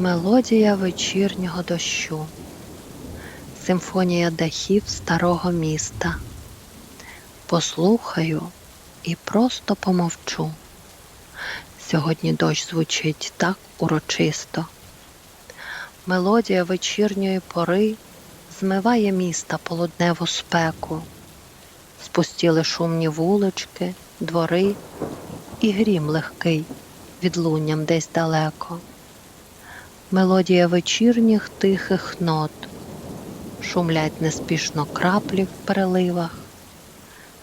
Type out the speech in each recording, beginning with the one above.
Мелодія вечірнього дощу, симфонія дахів старого міста. Послухаю і просто помовчу. Сьогодні дощ звучить так урочисто. Мелодія вечірньої пори змиває міста полудневу спеку, спустіли шумні вулички, двори і грім легкий відлунням десь далеко. Мелодія вечірніх тихих нот, шумлять неспішно краплі в переливах,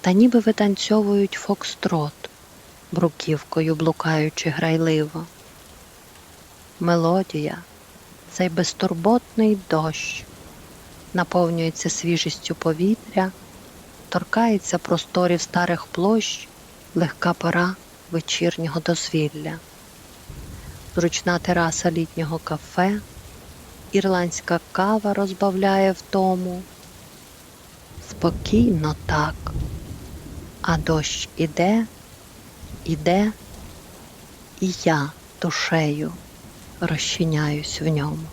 та ніби витанцьовують фокстрот, бруківкою блукаючи грайливо. Мелодія, цей безтурботний дощ, наповнюється свіжістю повітря, торкається просторів старих площ, легка пора вечірнього дозвілля зручна тераса літнього кафе, ірландська кава розбавляє втому. Спокійно так, а дощ іде, іде, і я душею розчиняюсь в ньому.